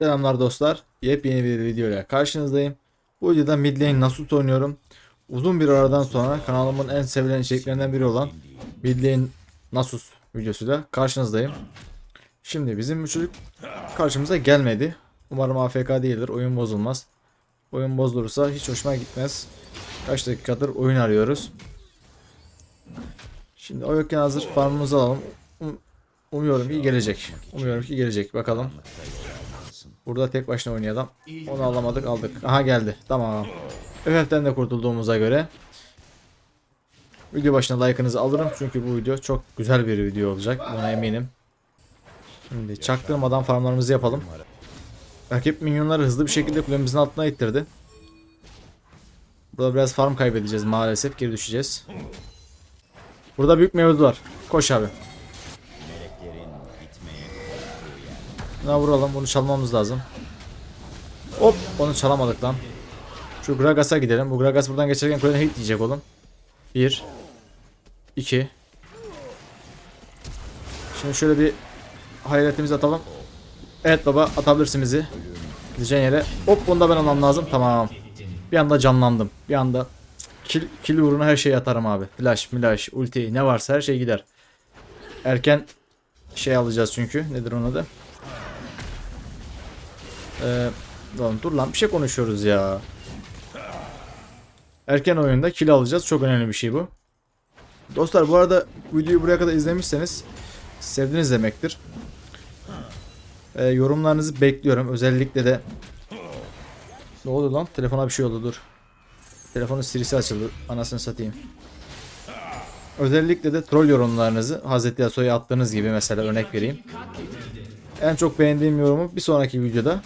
Selamlar dostlar. Yepyeni bir video ile karşınızdayım. Bu videoda mid lane Nasus oynuyorum. Uzun bir aradan sonra kanalımın en sevilen içeriklerinden biri olan mid lane Nasus videosuyla karşınızdayım. Şimdi bizim bu çocuk karşımıza gelmedi. Umarım AFK değildir. Oyun bozulmaz. Oyun bozulursa hiç hoşuma gitmez. Kaç dakikadır oyun arıyoruz. Şimdi o yokken hazır farmımızı alalım. Um- umuyorum ki gelecek. Umuyorum ki gelecek. Bakalım. Burada tek başına oynuyor adam. Onu alamadık aldık. Aha geldi. Tamam. FF'den de kurtulduğumuza göre video başına like'ınızı alırım. Çünkü bu video çok güzel bir video olacak. Buna eminim. Şimdi çaktırmadan farmlarımızı yapalım. Rakip minyonları hızlı bir şekilde kulemizin altına ittirdi. Burada biraz farm kaybedeceğiz maalesef. Geri düşeceğiz. Burada büyük mevzu var. Koş abi. Buna vuralım. Bunu çalmamız lazım. Hop onu çalamadık lan. Şu Gragas'a gidelim. Bu Gragas buradan geçerken kuleden hit diyecek oğlum. 1 2 Şimdi şöyle bir hayretimizi atalım. Evet baba atabilirsin bizi. Gideceğin yere. Hop bunu da ben almam lazım. Tamam. Bir anda canlandım. Bir anda kill, kill uğruna her şeyi atarım abi. Flash, flash, ulti ne varsa her şey gider. Erken şey alacağız çünkü. Nedir onun adı? Ee, dur lan bir şey konuşuyoruz ya. Erken oyunda kill alacağız. Çok önemli bir şey bu. Dostlar bu arada videoyu buraya kadar izlemişseniz sevdiniz demektir. Ee, yorumlarınızı bekliyorum. Özellikle de ne oldu lan? Telefona bir şey oldu dur. Telefonun sirisi açıldı. Anasını satayım. Özellikle de troll yorumlarınızı Hazreti Yasuo'ya attığınız gibi mesela örnek vereyim. En çok beğendiğim yorumu bir sonraki videoda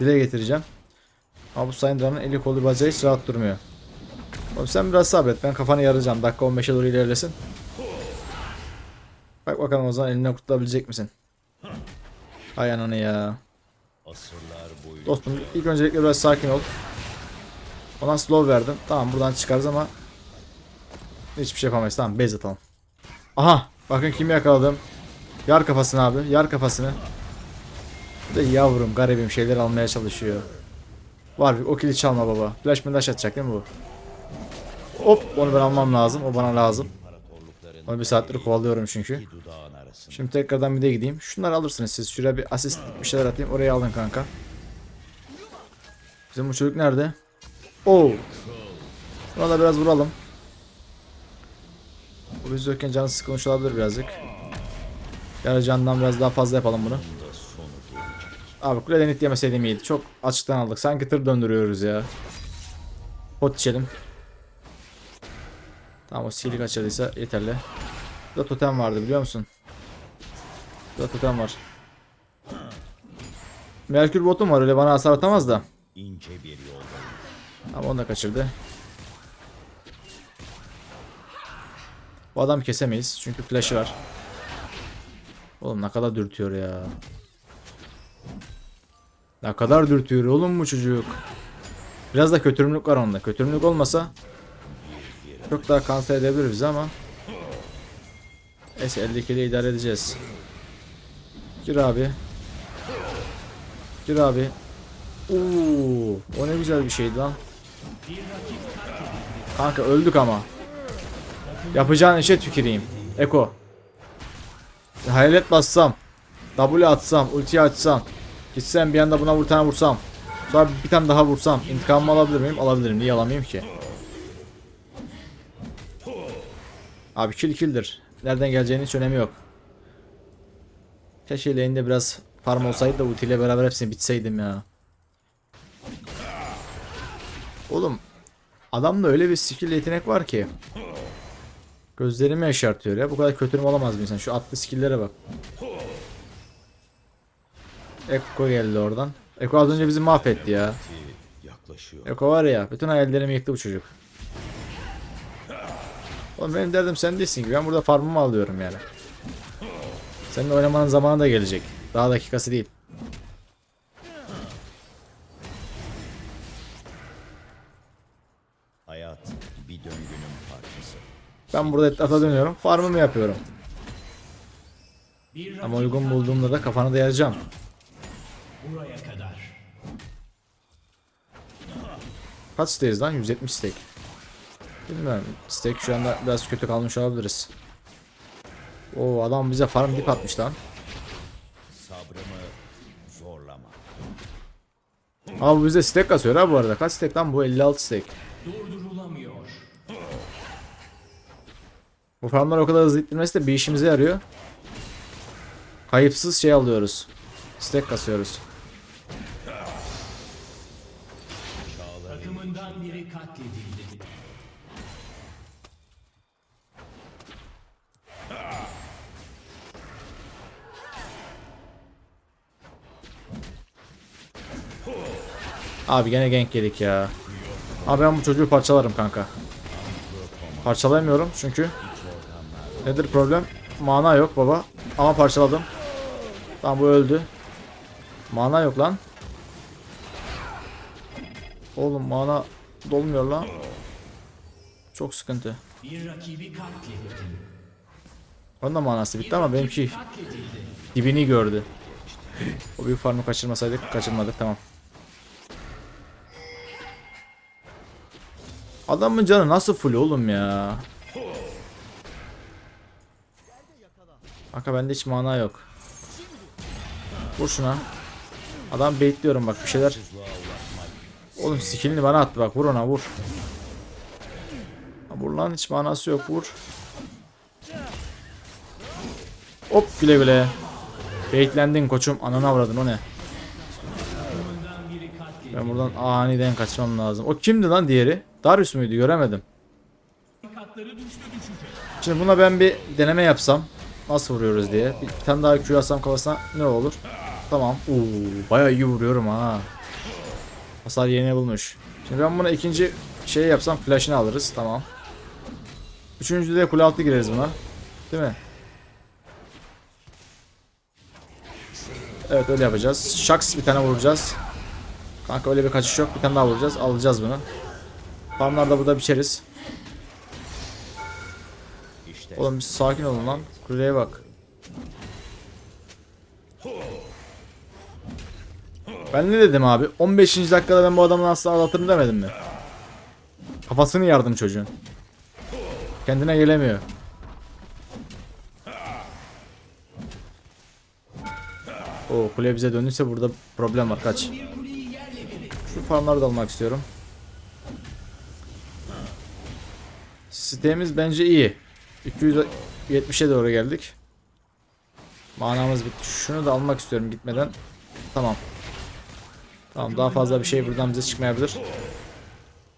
dile getireceğim. Ama bu Syndra'nın eli kolu bacağı hiç rahat durmuyor. Oğlum sen biraz sabret ben kafanı yaracağım. Dakika 15'e doğru ilerlesin. Bak bakalım o zaman elinden kurtulabilecek misin? Hay ananı ya. Dostum ilk öncelikle biraz sakin ol. Ona slow verdim. Tamam buradan çıkarız ama hiçbir şey yapamayız. Tamam base atalım. Aha bakın kimi yakaladım. Yar kafasını abi. Yar kafasını. Da yavrum garibim şeyler almaya çalışıyor. Var o kili çalma baba. Flash flash atacak değil mi bu? Hop onu ben almam lazım. O bana lazım. Onu bir saattir kovalıyorum çünkü. Şimdi tekrardan bir de gideyim. Şunları alırsınız siz. Şuraya bir asist bir şeyler atayım. Oraya alın kanka. Bizim bu çocuk nerede? Oo. Buna da biraz vuralım. Bu biz yokken canı sıkılmış olabilir birazcık. Yani candan biraz daha fazla yapalım bunu. Abi kuleden hit yemeseydim iyiydi. Çok açıktan aldık. Sanki tır döndürüyoruz ya. Pot içelim. Tamam o silik açıldıysa yeterli. Burada totem vardı biliyor musun? Burada totem var. Merkür botum var öyle bana hasar atamaz da. ince bir yolda Ama onu da kaçırdı. Bu adam kesemeyiz çünkü flash'ı var. Oğlum ne kadar dürtüyor ya. Ne kadar dürtüyor oğlum bu çocuk. Biraz da kötürümlük var onda. Kötürümlük olmasa çok daha kanser edebilir bizi ama Neyse 52 ile idare edeceğiz. Gir abi. Gir abi. Oo, o ne güzel bir şeydi lan. Kanka öldük ama. Yapacağın işe tüküreyim. Eko. Hayalet bassam. W atsam. Ulti açsam. Gitsem bir anda buna bir tane vursam. Sonra bir tane daha vursam. İntikamımı alabilir miyim? Alabilirim. Niye alamayayım ki? Abi kill killdir. Nereden geleceğinin hiç önemi yok. Keşke lane'de biraz farm olsaydı da ultiyle beraber hepsini bitseydim ya. Oğlum adamda öyle bir skill yetenek var ki. Gözlerimi yaşartıyor ya. Bu kadar kötürüm olamaz bir insan. Şu atlı skill'lere bak. Ekko geldi oradan. Ekko az önce bizi mahvetti ya. yaklaşıyor. Eko var ya bütün hayallerimi yıktı bu çocuk. Oğlum benim derdim sen değilsin ki ben burada farmımı alıyorum yani. Senin oynamanın zamanı da gelecek. Daha dakikası değil. Hayat bir döngünün parçası. Ben burada etrafa dönüyorum. Farmımı yapıyorum. Ama uygun bulduğumda da kafanı da yaracağım. Buraya kadar. Kaç stake'iz lan? 170 stake. Bilmiyorum. Stake şu anda biraz kötü kalmış olabiliriz. Oo adam bize farm dip atmış lan. Sabrımı zorlama. Abi bize stack kasıyor ha bu arada. Kaç stack lan bu? 56 stack. Durdurulamıyor. Bu farmlar o kadar hızlı ittirmesi de bir işimize yarıyor. Kayıpsız şey alıyoruz. Stack kasıyoruz. Biri katledildi. Abi gene gank yedik ya. Abi ben bu çocuğu parçalarım kanka. Parçalayamıyorum çünkü. Nedir problem? Mana yok baba. Ama parçaladım. Tamam bu öldü. Mana yok lan. Oğlum mana dolmuyor lan. Çok sıkıntı. Onun da manası bitti ama benimki Katledildi. dibini gördü. O büyük farmı kaçırmasaydık kaçırmadık tamam. Adamın canı nasıl full oğlum ya? Kanka bende hiç mana yok. Vur şuna. Adam baitliyorum bak bir şeyler. Oğlum skillini bana attı bak vur ona vur. Vur lan hiç manası yok vur. Hop güle güle. Baitlendin koçum. Ananı avradın o ne? Ben buradan aniden kaçmam lazım. O kimdi lan diğeri? Darius muydu? Göremedim. Şimdi buna ben bir deneme yapsam. Nasıl vuruyoruz diye. Bir tane daha Q atsam kafasına ne olur? Tamam. Oo, bayağı iyi vuruyorum ha. Hasar yeni bulmuş. Şimdi ben buna ikinci şey yapsam flash'ını alırız. Tamam. Üçüncüde de kule altı gireriz buna. Değil mi? Evet öyle yapacağız. Şaks bir tane vuracağız. Kanka öyle bir kaçış yok. Bir tane daha vuracağız. Alacağız bunu. Farmlarda burada biçeriz. Oğlum sakin olun lan. Kuleye bak. Ben ne dedim abi? 15. dakikada ben bu adamın aslında ağlatırım demedim mi? Kafasını yardım çocuğun. Kendine gelemiyor. O kule bize dönürse burada problem var kaç. Şu farmları da almak istiyorum. Sitemiz bence iyi. 270'e doğru geldik. Manamız bitti. Şunu da almak istiyorum gitmeden. Tamam. Tamam daha fazla bir şey buradan bize çıkmayabilir.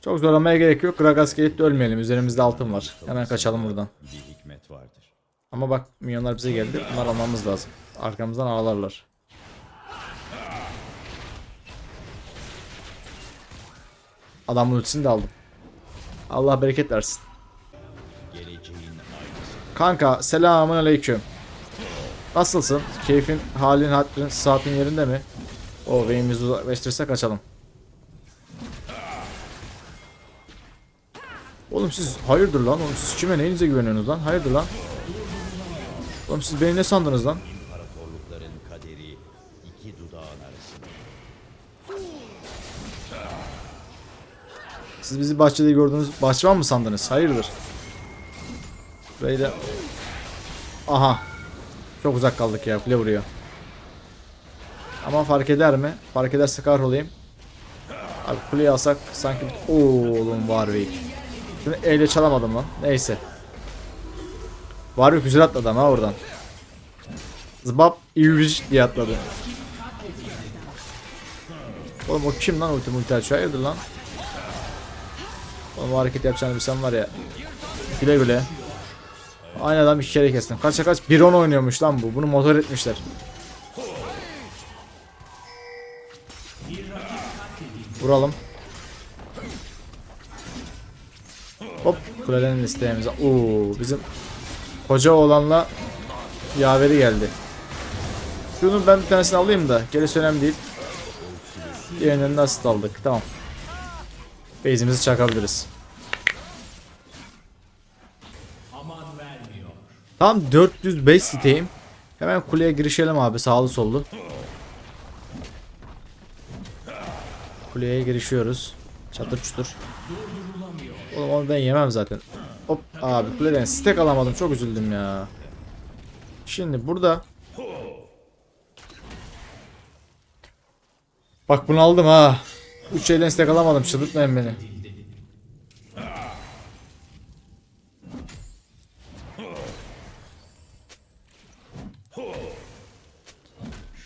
Çok zorlamaya gerek yok. Gragas gelip de ölmeyelim. Üzerimizde altın var. Hemen kaçalım buradan. bir hikmet vardır. Ama bak milyonlar bize geldi. Bunlar almamız lazım. Arkamızdan ağlarlar. Adamın ultisini de aldım. Allah bereket versin. Kanka selamun aleyküm. Nasılsın? Keyfin, halin, hatrin, saatin yerinde mi? O veyimizi uzaklaştırırsa kaçalım. Oğlum siz hayırdır lan? Oğlum siz kime neyinize güveniyorsunuz lan? Hayırdır lan? Oğlum siz beni ne sandınız lan? Siz bizi bahçede gördünüz. Bahçıvan mı sandınız? Hayırdır? Böyle. Aha. Çok uzak kaldık ya. Kule vuruyor. Ama fark eder mi? Fark ederse kahrolayım. Abi kuleyi alsak sanki... Oğlum Warwick. Şunu eyle çalamadım lan. Neyse. Warwick güzel atladı ama oradan. Zbap İvric diye atladı. Oğlum o kim lan ulti multi açıyor? Hayırdır lan? Oğlum hareket yapacağını bilsem var ya. Güle güle. Aynı adam iki kere kestim. Kaça kaç? 1-10 oynuyormuş lan bu. Bunu motor etmişler. Vuralım. Hop kuleden isteğimize. Oo bizim koca oğlanla yaveri geldi. Şunu ben bir tanesini alayım da gerisi önemli değil. Diğerinden nasıl aldık? Tamam. Base'imizi çakabiliriz. Tam 405 siteyim. Hemen kuleye girişelim abi sağlı sollu. Kuleye girişiyoruz. Çatır çutur. Oğlum onu ben yemem zaten. Hop abi kuleden stack alamadım çok üzüldüm ya. Şimdi burada Bak bunu aldım ha. 3 elden stack alamadım çıldırtmayın beni.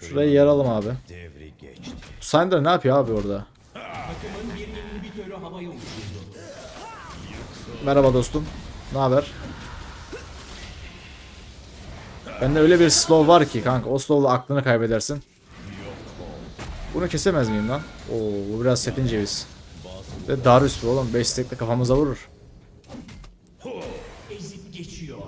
Şurayı yaralım abi. Syndra ne yapıyor abi orada? Merhaba dostum. Ne haber? Bende öyle bir slow var ki kanka o slow'la aklını kaybedersin. Bunu kesemez miyim lan? Oo bu biraz setin ceviz. Ve Darius bu oğlum 5 stack'le kafamıza vurur. Ezip geçiyor.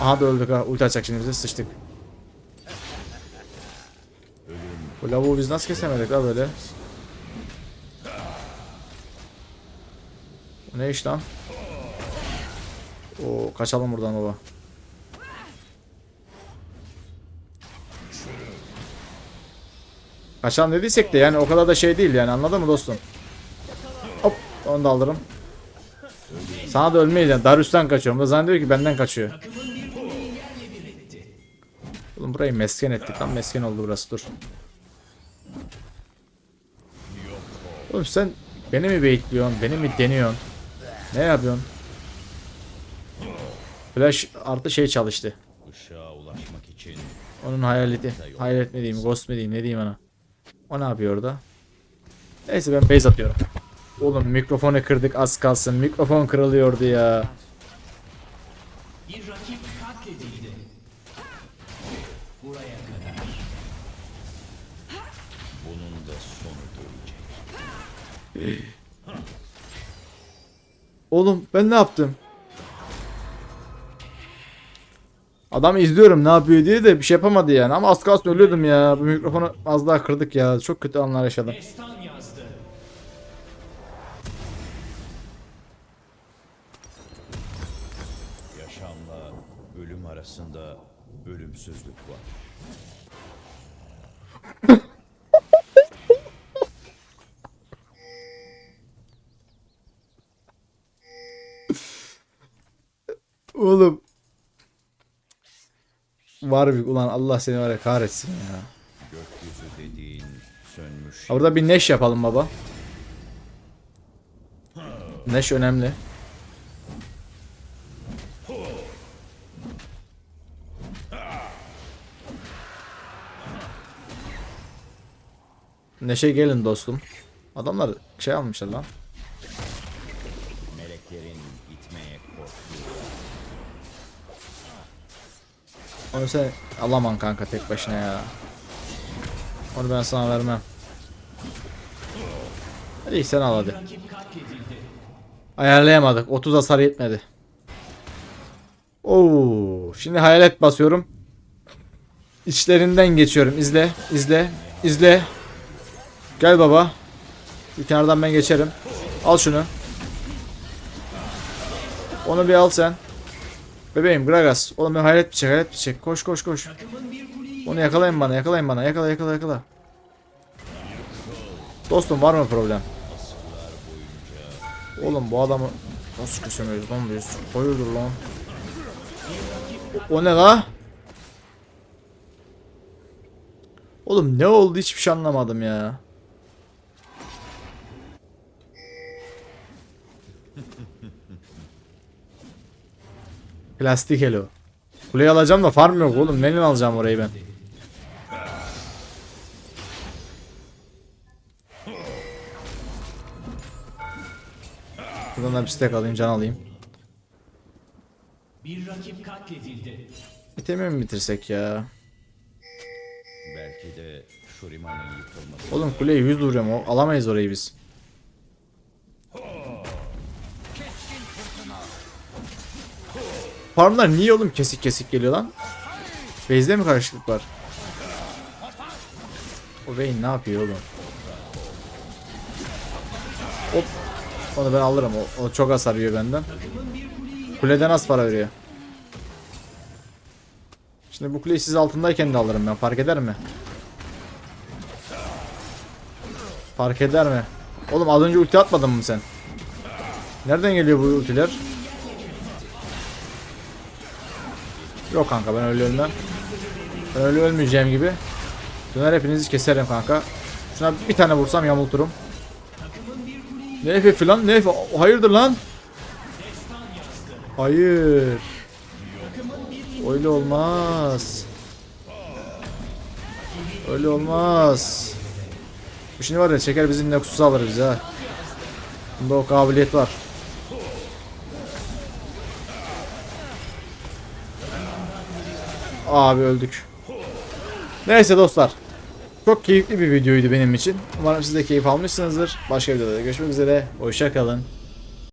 Aha da öldük ha. Ulti açacak şimdi bize sıçtık. Bu lavuğu biz nasıl kesemedik la böyle? Bu ne iş lan? Oo kaçalım buradan baba. Kaçalım dediysek de yani o kadar da şey değil yani anladın mı dostum? Hop onu da alırım. Sana da ölmeyiz yani Darius'tan kaçıyorum. Bu zannediyor ki benden kaçıyor. Oğlum burayı mesken ettik. Tam mesken oldu burası dur. Oğlum sen beni mi bekliyorsun? Beni mi deniyorsun? Ne yapıyorsun? Flash artı şey çalıştı. Ulaşmak için Onun hayaleti. Hayalet mi diyeyim, ghost diyeyim, ne diyeyim ona. O ne yapıyor orada? Neyse ben base atıyorum. Oğlum mikrofonu kırdık az kalsın. Mikrofon kırılıyordu ya. Oğlum ben ne yaptım? Adam izliyorum ne yapıyor diye de bir şey yapamadı yani ama az kalsın ölüyordum ya. Bu mikrofonu az daha kırdık ya. Çok kötü anlar yaşadım. Yaşamla ölüm arasında ölümsüzlük var. Oğlum. Var bir ulan Allah seni var ya kahretsin ya. Gökyüzü dediğin sönmüş. Ha, Burada bir neş yapalım baba. Neş önemli. Neşe gelin dostum. Adamlar şey almışlar lan. Onu sen alaman kanka tek başına ya. Onu ben sana vermem. Hadi sen al hadi. Ayarlayamadık. 30 hasar yetmedi. Oo, şimdi hayalet basıyorum. İçlerinden geçiyorum. İzle, izle, izle. Gel baba. Bir kenardan ben geçerim. Al şunu. Onu bir al sen. Bebeğim Gragas. Oğlum ben hayalet bir çek, hayalet bir çek. Koş koş koş. Onu yakalayın bana, yakalayın bana. Yakala, yakala, yakala. Dostum var mı problem? Oğlum bu adamı nasıl kesemeyiz lan biz? Hayırdır lan? O, o ne la? Oğlum ne oldu hiçbir şey anlamadım ya. Plastik hello. Kuleyi alacağım da farm yok oğlum. Neyle alacağım orayı ben? Buradan da bir stack alayım, can alayım. bir rakip katledildi. İtemi mi bitirsek ya? belki de Shuriman'ın yıkılması. Oğlum kuleye 100 vuruyorum. Alamayız orayı biz. Farmlar niye oğlum kesik kesik geliyor lan? Base'de mi karışıklık var? O Vayne ne yapıyor oğlum? Hop. Onu ben alırım. O, o çok hasar yiyor benden. Kuleden az para veriyor. Şimdi bu kuleyi siz altındayken de alırım ben. Fark eder mi? Fark eder mi? Oğlum az önce ulti atmadın mı sen? Nereden geliyor bu ultiler? Yok kanka ben öyle ölmem. Ben öyle ölmeyeceğim gibi. Döner hepinizi keserim kanka. Şuna bir tane vursam yamulturum. Ne Efe filan? Ne Efe? Hayırdır lan? Hayır. Öyle olmaz. Öyle olmaz. Bu şimdi var ya çeker bizim Nexus'u alır bize. Bunda o kabiliyet var. Abi öldük. Neyse dostlar. Çok keyifli bir videoydu benim için. Umarım siz de keyif almışsınızdır. Başka videoda görüşmek üzere. Hoşça kalın.